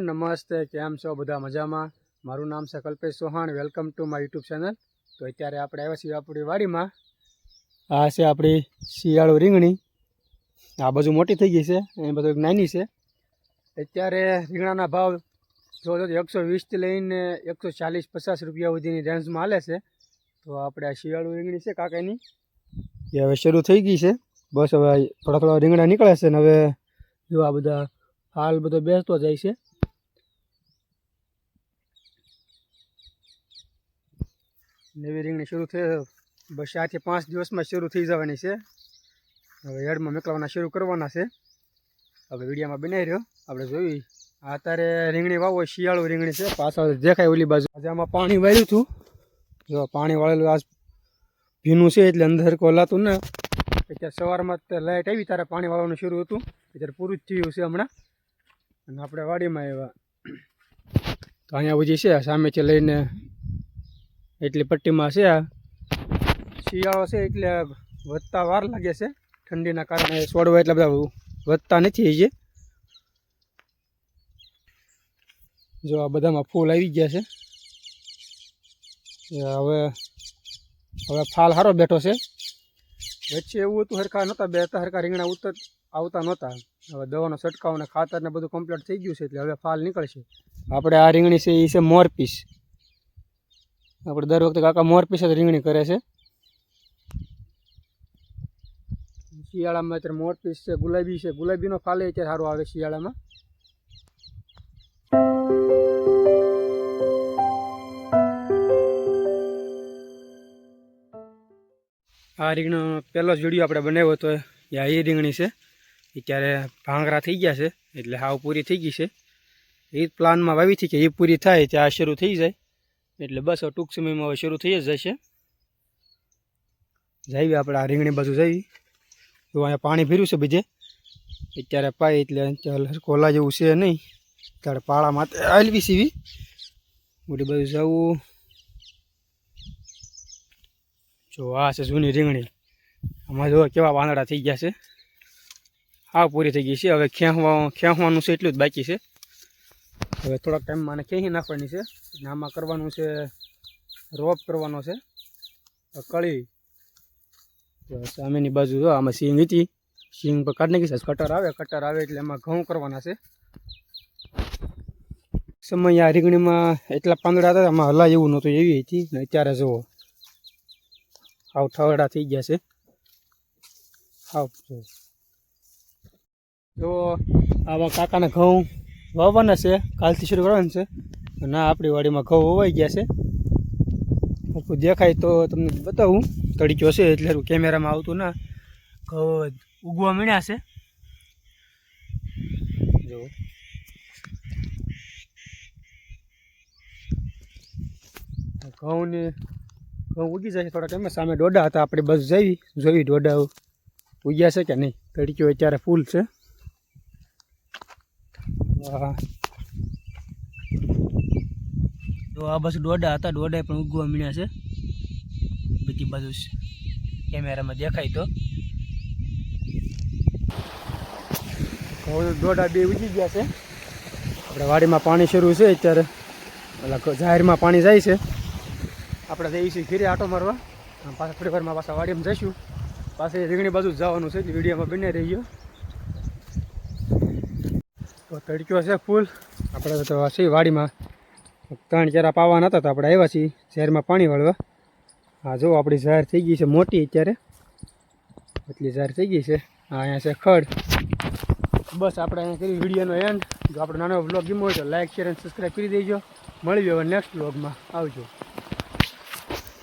નમસ્તે, કેમ છો? બધા મજામાં? મારું નામ છે Kalpesh Chauhan. Welcome to my YouTube channel તો અત્યારે આપણે આવ્યા છીએ આપણી વાડીમાં. આ છે આપણી શિયાળુ રીંગણી. આ બાજુ મોટી થઈ ગઈ છે એ બધું એક નાની છે. અત્યારે રીંગણાના ભાવ જો જો એકસો વીસથી લઈને એકસો ચાલીસ, પચાસ રૂપિયા સુધીની રેન્જમાં હાલે છે. તો આપણે આ શિયાળુ રીંગણી છે કાકાની એ હવે શરૂ થઈ ગઈ છે. બસ હવે થોડા થોડા રીંગણા નીકળે છે ને હવે જો આ બધા હાલ બધો બેસતો જાય છે. નવી રીંગણી શરૂ થઈ બસ ચારથી પાંચ દિવસમાં શરૂ થઈ જવાની છે. હવે હેડમાં નીકળવાના શરૂ કરવાના છે. હવે વિડીયામાં બનાવી રહ્યો. આપણે જોઈ અત્યારે રીંગણી વાવો શિયાળુ રીંગણી છે. પાછળ દેખાય ઓલી બાજુ. આજે આમાં પાણી વાળ્યું હતું. જો પાણી વાળેલું આજ ભીનું છે એટલે અંદર કોલાતું ને. અત્યારે સવારમાં લાઇટ આવી ત્યારે પાણી વાળવાનું શરૂ હતું. અત્યારે પૂરું જ થયું છે હમણાં. અને આપણે વાડીમાં એવા તો અહીંયા બધી છે. સામેથી લઈને એટલી પટ્ટીમાં છે આ. શિયાળો છે એટલે વધતા વાર લાગે છે. ઠંડીના કારણે છોડવા એટલા બધા વધતા નથી જે જો આ બધામાં ફૂલ આવી ગયા છે. એ હવે હવે ફાલ સારો બેઠો છે. વચ્ચે એવું હતું, હરખા નહોતા, બે હતા, હરખા રીંગણા ઉતર, આવતા નહોતા. હવે દવાનો છંટકાવ ને ખાતર ને બધું કમ્પ્લીટ થઈ ગયું છે, એટલે હવે ફાલ નીકળશે. આપણે આ રીંગણી છે એ છે મોરપીસ આપણે દર વખતે કાકા મોરપીસ પીસે રીંગણી કરે છે. શિયાળામાં અત્યારે મોરપીસ છે, ગુલાબી છે. ગુલાબીનો ફાલે અત્યારે સારો આવે શિયાળામાં. આ રીંગણો પહેલો જ વીડિયો આપણે બનાવ્યો હતો. એ એ રીંગણી છે. અત્યારે ભાંગરા થઈ ગયા છે, એટલે હાવ પૂરી થઈ ગઈ છે. એ પ્લાનમાં વાવી હતી કે એ પૂરી થાય, ત્યાં શરૂ થઈ જાય. એટલે બસ ટૂંક સમયમાં હવે શરૂ થઈ જ જશે. જઈએ આપણે આ રીંગણી બાજુ જઈએ. તો અહીંયા પાણી ભીર્યું છે બીજે અત્યારે પાય એટલે કોલા જેવું છે નહીં. ત્યારે પાળા માટે હાલવી સીવી મોટી બાજુ જવું. જો આ છે જૂની રીંગણી. આમાં જો કેવા વાંદડા થઈ ગયા છે. હા પૂરી થઈ ગઈ છે. હવે ખેંચવા ખેંચવાનું છે એટલું જ બાકી છે. હવે થોડાક ટાઈમમાં આને ખેહી નાખવાની છે. અને આમાં કરવાનું છે, રોપ કરવાનો છે. કળી. સામેની બાજુ જો, આમાં સિંગ હતી. સિંગ પર કાઢી નાખી છે. કટર આવે કટર આવે એટલે એમાં ઘઉં કરવાના છે. સમય આ રીંગણીમાં એટલા પાંદડા હતા, આમાં હલા એવું નહોતું, એવી હતી. ને અત્યારે જુઓ. આવ ઠવડા થઈ ગયા છે. જો. જો, આવા કાકાના ઘઉં વાવવાના છે. કાલથી શરૂ કરવાના છે. ના, આપણી વાડીમાં ઘઉં વવાઈ ગયા છે. આખું દેખાય તો તમને બતાવું. તડીક્યો છે એટલે કેમેરામાં આવતું ના. ઘઉં ઉગવા મળ્યા છે. જો ઘઉંની, ઘઉં ઉગી જાય છે થોડા ટાઈમમાં સામે ડોડા હતા. આપણે બસ જઈ, જોઈ ડોડા ઉગ્યા છે કે નહીં. તડક્યો અત્યારે ફૂલ છે. તો આ બસ ડોડા હતા દોડા પણ ઉગવા મીણ્યા છે. બાજુ સ- કેમેરામાં દેખાય તો. ડોડા બે ઉજી ગયા છે. આપણે વાડીમાં પાણી શરૂ છે અત્યારે. ઓલા જાહેરમાં પાણી જાય છે. આપણે જઈએ છીએ ઘીરે આટો મારવા. પાછા થોડી વારમાં પાછા વાડીમાં જઈશું. પાછી રીંગણી બાજુ જવાનું છે, એટલે વિડીયોમાં રહી ગયો તો તડક્યો છે ફૂલ. આપણે તો છે વાડીમાં. ત્રણ ચારા પાવાના હતા તો આપણે આવ્યા છીએ શહેરમાં પાણી વળવા. હા જો આપણી જાહેર થઈ ગઈ છે મોટી અત્યારે. એટલી જાહેર થઈ ગઈ છે. હા અહીંયા છે ખડ. બસ આપણે અહીંયા કરી વિડીયોનો એન્ડ જો આપણો નાનો બ્લોગ ગમ્યો હોય તો લાઈક શેર અને સબસ્ક્રાઈબ કરી દેજો. મળી હવે નેક્સ્ટ બ્લોગમાં આવજો.